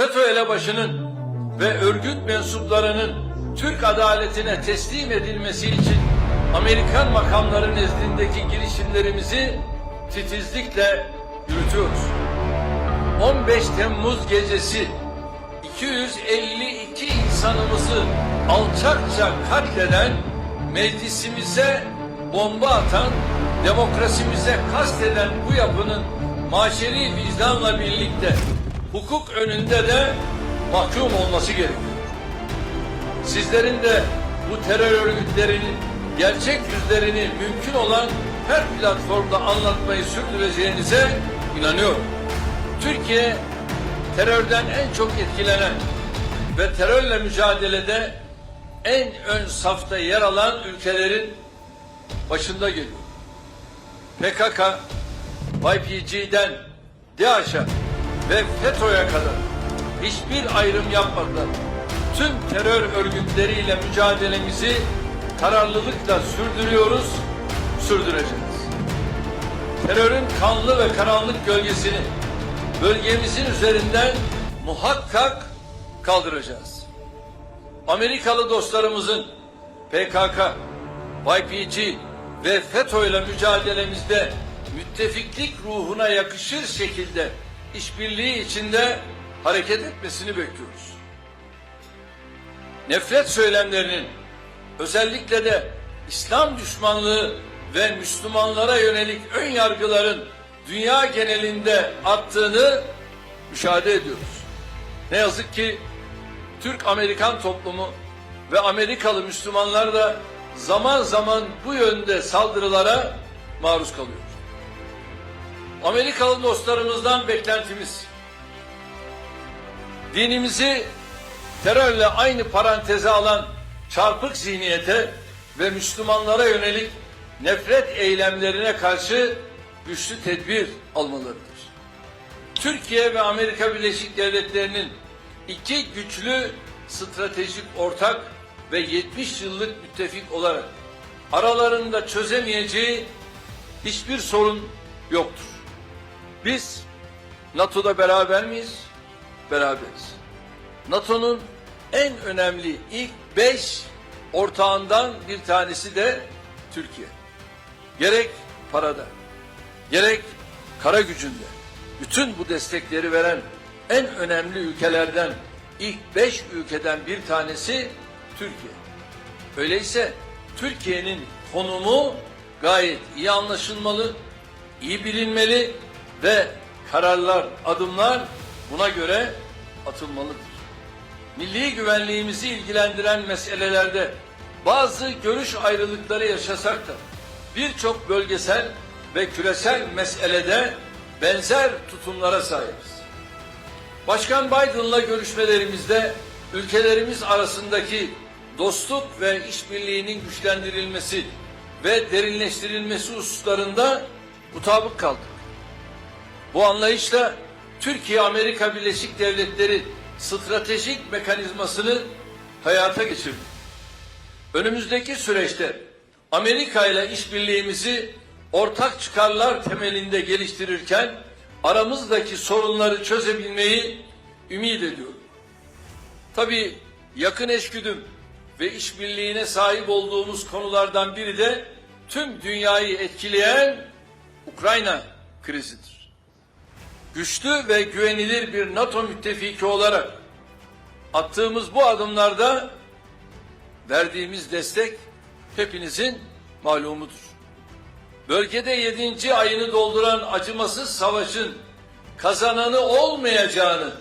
FETÖ elebaşının ve örgüt mensuplarının Türk adaletine teslim edilmesi için Amerikan makamları nezdindeki girişimlerimizi titizlikle yürütüyoruz. 15 Temmuz gecesi 252 insanımızı alçakça katleden, meclisimize bomba atan, demokrasimize kasteden bu yapının maşeri vicdanla birlikte hukuk önünde de mahkum olması gerekiyor. Sizlerin de bu terör örgütlerinin gerçek yüzlerini mümkün olan her platformda anlatmayı sürdüreceğinize inanıyorum. Türkiye terörden en çok etkilenen ve terörle mücadelede en ön safta yer alan ülkelerin başında geliyor. PKK, YPG'den DAEŞ'a ve FETÖ'ye kadar hiçbir ayrım yapmadan tüm terör örgütleriyle mücadelemizi kararlılıkla sürdürüyoruz, sürdüreceğiz. Terörün kanlı ve karanlık gölgesini bölgemizin üzerinden muhakkak kaldıracağız. Amerikalı dostlarımızın PKK, YPG ve FETÖ ile mücadelemizde müttefiklik ruhuna yakışır şekilde işbirliği içinde hareket etmesini bekliyoruz. Nefret söylemlerinin özellikle de İslam düşmanlığı ve Müslümanlara yönelik ön yargıların dünya genelinde arttığını müşahede ediyoruz. Ne yazık ki Türk-Amerikan toplumu ve Amerikalı Müslümanlar da zaman zaman bu yönde saldırılara maruz kalıyor. Amerikalı dostlarımızdan beklentimiz dinimizi terörle aynı paranteze alan çarpık zihniyete ve Müslümanlara yönelik nefret eylemlerine karşı güçlü tedbir almalarıdır. Türkiye ve Amerika Birleşik Devletleri'nin iki güçlü stratejik ortak ve 70 yıllık müttefik olarak aralarında çözemeyeceği hiçbir sorun yoktur. Biz NATO'da beraber miyiz? Beraberiz. NATO'nun en önemli ilk beş ortağından bir tanesi de Türkiye. Gerek parada, gerek kara gücünde bütün bu destekleri veren en önemli ülkelerden ilk beş ülkeden bir tanesi Türkiye. Öyleyse Türkiye'nin konumu gayet iyi anlaşılmalı, iyi bilinmeli ve kararlar, adımlar buna göre atılmalıdır. Milli güvenliğimizi ilgilendiren meselelerde bazı görüş ayrılıkları yaşasak da birçok bölgesel ve küresel meselede benzer tutumlara sahibiz. Başkan Biden'la görüşmelerimizde ülkelerimiz arasındaki dostluk ve işbirliğinin güçlendirilmesi ve derinleştirilmesi hususlarında mutabık kaldık. Bu anlayışla Türkiye Amerika Birleşik Devletleri stratejik mekanizmasını hayata geçirdi. Önümüzdeki süreçte Amerika ile işbirliğimizi ortak çıkarlar temelinde geliştirirken aramızdaki sorunları çözebilmeyi ümit ediyorum. Tabii yakın eşgüdüm ve işbirliğine sahip olduğumuz konulardan biri de tüm dünyayı etkileyen Ukrayna krizidir. Güçlü ve güvenilir bir NATO müttefiki olarak attığımız bu adımlarda verdiğimiz destek hepinizin malumudur. Bölgede yedinci ayını dolduran acımasız savaşın kazananı olmayacağını,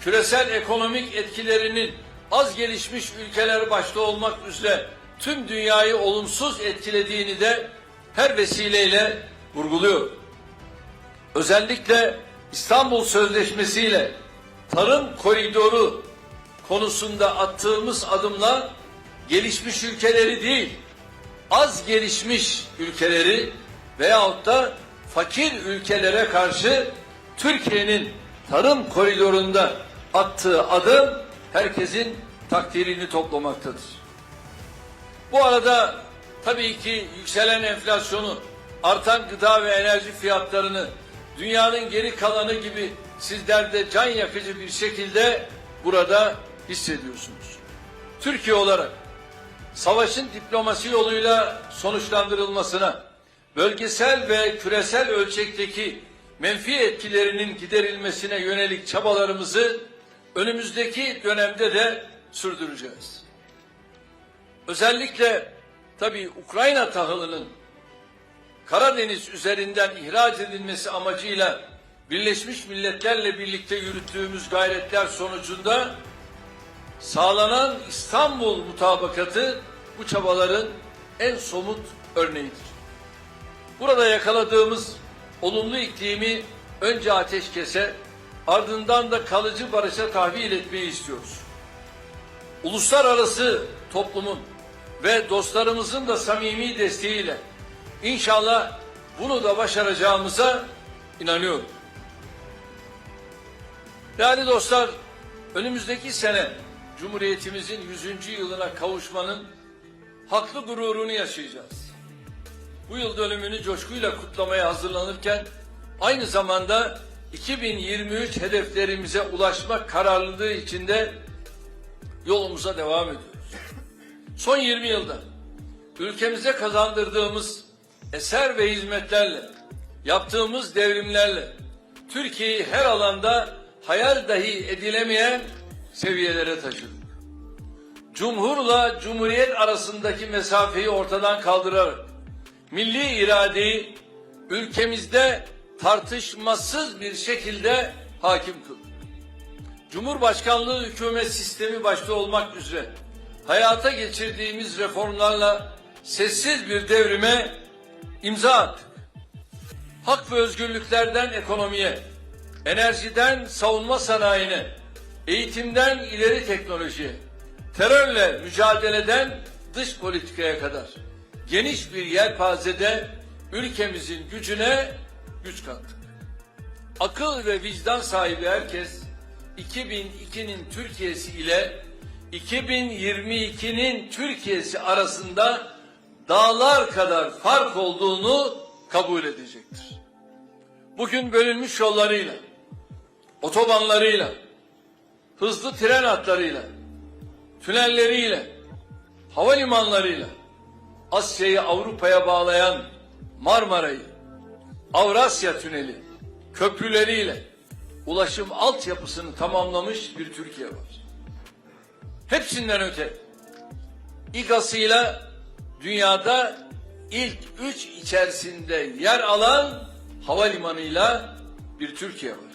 küresel ekonomik etkilerinin az gelişmiş ülkeler başta olmak üzere tüm dünyayı olumsuz etkilediğini de her vesileyle vurguluyor. Özellikle İstanbul Sözleşmesi ile tarım koridoru konusunda attığımız adımla gelişmiş ülkeleri değil, az gelişmiş ülkeleri veyahut da fakir ülkelere karşı Türkiye'nin tarım koridorunda attığı adım herkesin takdirini toplamaktadır. Bu arada tabii ki yükselen enflasyonu, artan gıda ve enerji fiyatlarını dünyanın geri kalanı gibi sizler de can yakıcı bir şekilde burada hissediyorsunuz. Türkiye olarak savaşın diplomasi yoluyla sonuçlandırılmasına, bölgesel ve küresel ölçekteki menfi etkilerinin giderilmesine yönelik çabalarımızı önümüzdeki dönemde de sürdüreceğiz. Özellikle tabii Ukrayna tahılının Karadeniz üzerinden ihraç edilmesi amacıyla Birleşmiş Milletler'le birlikte yürüttüğümüz gayretler sonucunda sağlanan İstanbul mutabakatı bu çabaların en somut örneğidir. Burada yakaladığımız olumlu iklimi önce ateşkese ardından da kalıcı barışa tahvil etmeyi istiyoruz. Uluslararası toplumun ve dostlarımızın da samimi desteğiyle inşallah bunu da başaracağımıza inanıyorum. Değerli dostlar, önümüzdeki sene Cumhuriyetimizin 100. yılına kavuşmanın haklı gururunu yaşayacağız. Bu yıl dönümünü coşkuyla kutlamaya hazırlanırken aynı zamanda 2023 hedeflerimize ulaşmak kararlılığı içinde yolumuza devam ediyoruz. Son 20 yılda ülkemize kazandırdığımız eser ve hizmetlerle, yaptığımız devrimlerle Türkiye'yi her alanda hayal dahi edilemeyen seviyelere taşıdık. Cumhurla Cumhuriyet arasındaki mesafeyi ortadan kaldırarak milli iradeyi ülkemizde tartışmasız bir şekilde hakim kıldık. Cumhurbaşkanlığı hükümet sistemi başta olmak üzere hayata geçirdiğimiz reformlarla sessiz bir devrime imza attık. Hak ve özgürlüklerden ekonomiye, enerjiden savunma sanayine, eğitimden ileri teknolojiye, terörle mücadeleden dış politikaya kadar geniş bir yelpazede ülkemizin gücüne güç kattık. Akıl ve vicdan sahibi herkes 2002'nin Türkiye'si ile 2022'nin Türkiye'si arasında dağlar kadar fark olduğunu kabul edecektir. Bugün bölünmüş yollarıyla, otobanlarıyla, hızlı tren hatlarıyla, tünelleriyle, havalimanlarıyla, Asya'yı Avrupa'ya bağlayan Marmara'yı, Avrasya Tüneli, köprüleriyle ulaşım altyapısını tamamlamış bir Türkiye var. Hepsinden öte İGA'sıyla dünyada ilk üç içerisinde yer alan havalimanıyla bir Türkiye var.